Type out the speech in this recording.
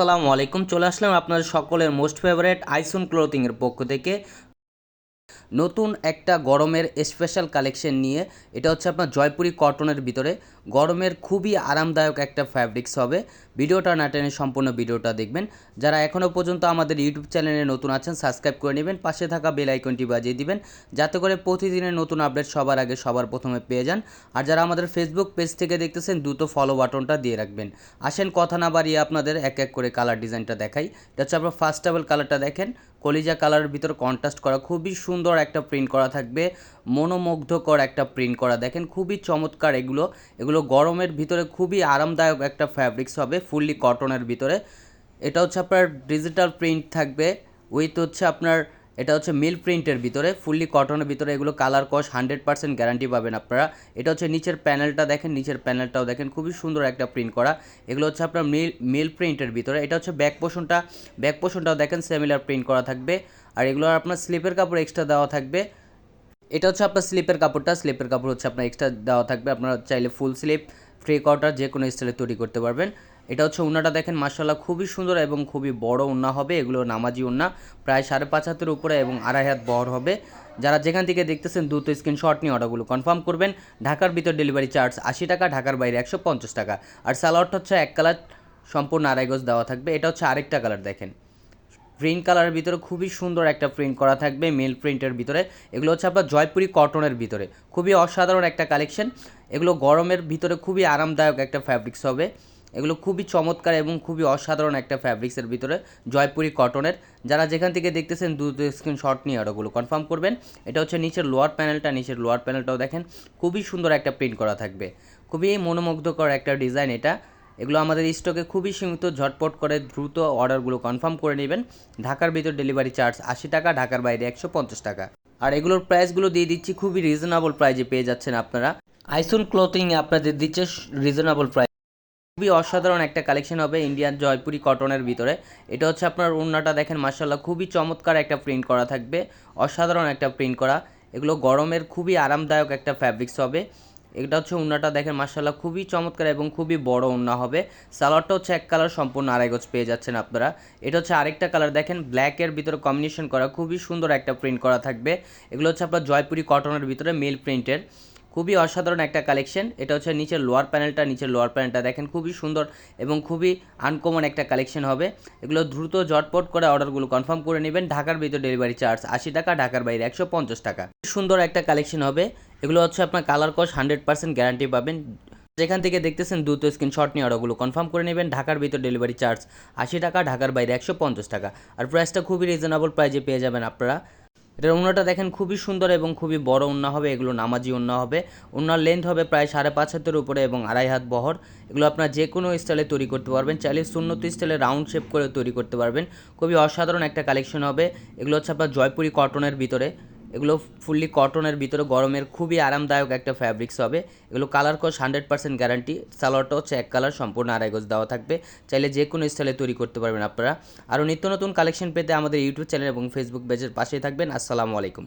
আসসালামু আলাইকুম। চলে আসলাম আপনাদের সকলের মোস্ট ফেভারেট ক্লোথিং ক্লোথিংয়ের পক্ষ থেকে। নতুন একটা গরমের স্পেশাল কালেকশন নিয়ে, এটা হচ্ছে আপনার জয়পুরি কটনের ভিতরে। গরমের খুবই আরামদায়ক একটা ফ্যাব্রিক্স হবে। ভিডিওটা না টেনে সম্পূর্ণ ভিডিওটা দেখবেন। যারা এখনও পর্যন্ত আমাদের ইউটিউব চ্যানেলে নতুন আছেন সাবস্ক্রাইব করে নেবেন, পাশে থাকা বেল আইকনটি বাজিয়ে দিবেন, যাতে করে প্রতিদিনের নতুন আপডেট সবার আগে সবার প্রথমে পেয়ে যান। আর যারা আমাদের ফেসবুক পেজ থেকে দেখতেছেন, দ্রুত ফলো বাটনটা দিয়ে রাখবেন। আসেন কথা না বাড়িয়ে আপনাদের এক এক করে কালার ডিজাইনটা দেখাই। এটা হচ্ছে আপনার ফার্স্ট টেবল কালারটা দেখেন। কলিজা কালারের ভিতর কন্ট্রাস্ট করা, খুবই সুন্দর একটা প্রিন্ট করা থাকবে। মনোমুগ্ধকর একটা প্রিন্ট করা। দেখেন খুবই চমৎকার এগুলো। এগুলো গরমের ভিতরে খুবই আরামদায়ক একটা ফ্যাব্রিক্স হবে ফুললি কটনের ভিতরে। এটা হচ্ছে আপনার ডিজিটাল প্রিন্ট থাকবে উইথ হচ্ছে আপনার, এটা হচ্ছে মিল প্রিন্টের ভিতরে ফুললি কটনের ভিতরে এগুলো কালার কস হান্ড্রেড পার্সেন্ট গ্যারান্টি পাবেন আপনারা। এটা হচ্ছে নিচের প্যানেলটা দেখেন, নিচের প্যানেলটাও দেখেন, খুবই সুন্দর একটা প্রিন্ট করা। এগুলো হচ্ছে আপনার মিল মিল প্রিন্টের ভিতরে। এটা হচ্ছে ব্যাক পোষণটা ব্যাক পোষণটাও দেখেন সিমিলার প্রিন্ট করা থাকবে। আর এগুলো আপনার স্লিপের কাপড় এক্সট্রা দেওয়া থাকবে। এটা হচ্ছে আপনার স্লিপের কাপড়টা, স্লিপের কাপড় হচ্ছে আপনার এক্সট্রা দেওয়া থাকবে। আপনারা চাইলে ফুল স্লিপ ফ্রি কটার যে কোনো স্টাইলে তৈরি করতে পারবেন। এটা হচ্ছে উন্নাটা দেখেন মার্শাল্লাহ খুবই সুন্দর এবং খুবই বড় উন্না হবে। এগুলো নামাজি উন্না, প্রায় সাড়ে পাঁচ হাতের উপরে এবং আড়াই হাত বহর হবে। যারা যেখান থেকে দেখতেছেন, দ্রুত স্ক্রিনশট নিয়ে অর্ডারগুলো কনফার্ম করবেন। ঢাকার ভিতর ডেলিভারি চার্জ আশি টাকা, ঢাকার বাইরে একশো পঞ্চাশ টাকা। আর স্যালাডটা হচ্ছে এক কালার সম্পূর্ণ আড়াই গজ দেওয়া থাকবে। এটা হচ্ছে আরেকটা কালার দেখেন। প্রিন্ট কালারের ভিতরে খুবই সুন্দর একটা প্রিন্ট করা থাকবে মেল প্রিন্টের ভিতরে। এগুলো হচ্ছে আপনার জয়পুরি কটনের ভিতরে। খুবই অসাধারণ একটা কালেকশন এগুলো গরমের ভিতরে খুবই আরামদায়ক একটা ফ্যাব্রিক্স হবে। এগুলো খুবই চমৎকার এবং খুবই অসাধারণ একটা ফ্যাব্রিক্সের ভিতরে, জয়পুরি কটনের যারা যেখান থেকে দেখতেছেন দ্রুত স্ক্রিনশট নিয়ে ওগুলো কনফার্ম করবেন। এটা হচ্ছে নিচের লোয়ার প্যানেলটা নিচের লোয়ার প্যানেলটাও দেখেন। খুবই সুন্দর একটা প্রিন্ট করা থাকবে। খুবই মনোমুগ্ধকর একটা ডিজাইন এটা। এগুলো আমাদের স্টকে খুবই সীমিত, ঝটপট করে দ্রুত অর্ডারগুলো কনফার্ম করে নেবেন। ঢাকার ভিতর ডেলিভারি চার্জ আশি টাকা, ঢাকার বাইরে একশো পঞ্চাশ টাকা। আর এগুলোর প্রাইসগুলো দিয়ে দিচ্ছি খুবই রিজনেবল প্রাইজে পেয়ে যাচ্ছেন আপনারা। আইসুন ক্লোথিং আপনাদের দিচ্ছে রিজনেবল প্রাইস খুবই অসাধারণ একটা কালেকশন হবে ইন্ডিয়ান জয়পুরি কটনের ভিতরে। এটা হচ্ছে আপনার ওড়নাটা দেখেন মার্শাল্লাহ খুবই চমৎকার একটা প্রিন্ট করা থাকবে। অসাধারণ একটা প্রিন্ট করা। এগুলো গরমের খুবই আরামদায়ক একটা ফ্যাব্রিক্স হবে। এটা হচ্ছে উন্নাটা, দেখেন মার্শাল্লাহ খুবই চমৎকার এবং খুবই বড় উন্না হবে। সালোয়ারটা হচ্ছে এক কালার, সম্পূর্ণ আড়াই গজ পেয়ে যাচ্ছেন আপনারা। এটা হচ্ছে আরেকটা কালার, দেখেন ব্ল্যাকের ভিতরে কম্বিনেশন করা, খুবই সুন্দর একটা প্রিন্ট করা থাকবে। এগুলো হচ্ছে আপনার জয়পুরি কটনের ভিতরে মেল প্রিন্টের খুবই অসাধারণ একটা কালেকশন এটা হচ্ছে নিচের লোয়ার প্যানেলটা নিচের লোয়ার প্যানেলটা দেখেন, খুবই সুন্দর এবং খুবই আনকমন একটা কালেকশন হবে। এগুলো দ্রুত জটপট করে অর্ডারগুলো কনফার্ম করে নেবেন। ঢাকার ভিতর ডেলিভারি চার্জ আশি টাকা, ঢাকার বাইরে একশো পঞ্চাশ টাকা। সুন্দর একটা কালেকশন হবে। এগুলো হচ্ছে আপনার কালার কস হান্ড্রেড পার্সেন্ট গ্যারান্টি পাবেন। যেখান থেকে দেখতেছেন দ্রুত স্ক্রিনশট নিয়ে অর্ডারগুলো কনফার্ম করে নেবেন। ঢাকার ভিতর ডেলিভারি চার্জ আশি টাকা, ঢাকার বাইরে একশো পঞ্চাশ টাকা। আর প্রাইসটা খুবই রিজনেবল প্রাইজে পেয়ে যাবেন আপনারা। এটার উন্নাটা দেখেন খুবই সুন্দর এবং খুবই বড় উন্না হবে, এগুলো নামাজি উন্না হবে। উন্নার লেন্থ হবে প্রায় সাড়ে পাঁচ হাতের উপরে এবং আড়াই হাত বহর। এগুলো আপনার যে কোনো স্টাইলে তৈরি করতে পারবেন, চাইলে সুন্নত স্টাইলে রাউন্ড শেপ করে তৈরি করতে পারবেন। খুবই অসাধারণ একটা কালেকশন হবে। এগুলো হচ্ছে আপনার জয়পুরি কটনের ভিতরে। এগুলো ফুললি কটনের ভিতরে গরমের খুবই আরামদায়ক একটা ফ্যাব্রিক্স হবে। এগুলো কালার কস হান্ড্রেড পার্সেন্ট গ্যারান্টি সালোয়ারটা হচ্ছে এক কালার সম্পূর্ণ আড়াই গজ দেওয়া থাকবে। চাইলে যে কোনো স্টাইলে তৈরি করতে পারবেন আপনারা। আরও নিত্য নতুন কালেকশন পেতে আমাদের ইউটিউব চ্যানেল এবং ফেসবুক পেজের পাশেই থাকবেন। আসসালামু আলাইকুম।